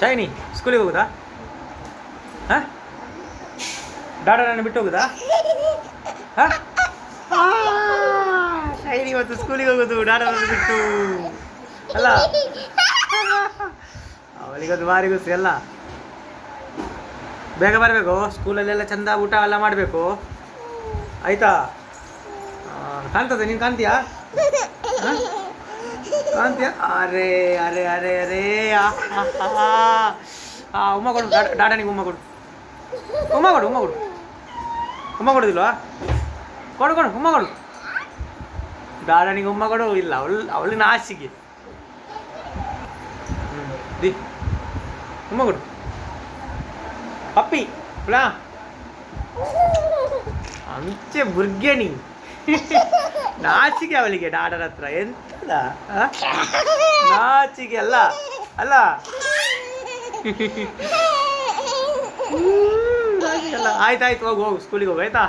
Shiny ಸ್ಕೂಲಿಗೆ ಹೋಗುದಾ? ಹಾಂ? ನಾನು ಬಿಟ್ಟು ಹೋಗುದಾ? ಹಾಂ? ಶೈನಿ ಇವತ್ತು ಸ್ಕೂಲಿಗೆ ಹೋಗುದು, ಡಾಡ ನನ್ನ ಬಿಟ್ಟು. ಅಲ್ಲ? ಅವಳಿಗದು ಭಾರಿ ಗೊತ್ತು ಅಲ್ಲ? ಬೇಗ ಬರಬೇಕು ಸ್ಕೂಲಲ್ಲೆಲ್ಲ ಚಂದ ಊಟ ಎಲ್ಲ ಮಾಡಬೇಕು. ಆಯ್ತಾ? ಕಾಣ್ತದೆ, ನೀನು ಕಾಣ್ತೀಯಾ? ಹ? ಕಾಣ್ತೀಯಾ ಅರೆ ಅರೆ ಅರೆ ಅರೆ ಆಹಾಹಾ. ಆ ಉಮ್ಮ ಕೊಡು ಡಾ- ಡಾಡನಿಗೆ ಉಮ್ಮ ಕೊಡು ಉಮ್ಮ ಕೊಡು ಉಮ್ಮ ಕೊಡು ಉಮ್ಮ ಕೊಡುದಿಲ್ವಾ ಕೊಡು ಕೊಡು ಉಮ್ಮ ಕೊಡು ಡಾಡನಿಗೆ ಉಮ್ಮ ಕೊಡು ಇಲ್ಲ ಅವಳು ಅವಳಿನ ಆಸೆಗೆ ಹ್ಮ್, ದಿ ಉಮ್ಮ ಕೊಡು ಪಪ್ಪಿ ಪ್ಲಾ ಅಂಚೆ ಬುರ್ಗೆಣಿ ನಾಚಿಕೆ ಅವಳಿಗೆ ಡಾಡರ ಹತ್ರ. ಎಂತದ? ನಾಚಿಕೆ ಅಲ್ಲ. ಅಲ್ಲ. ಅಲ್ಲ. ಆಯ್ತಾಯ್ತು, ಹೋಗು ಹೋಗು ಸ್ಕೂಲಿಗೆ ಹೋಗು, ಆಯ್ತಾ?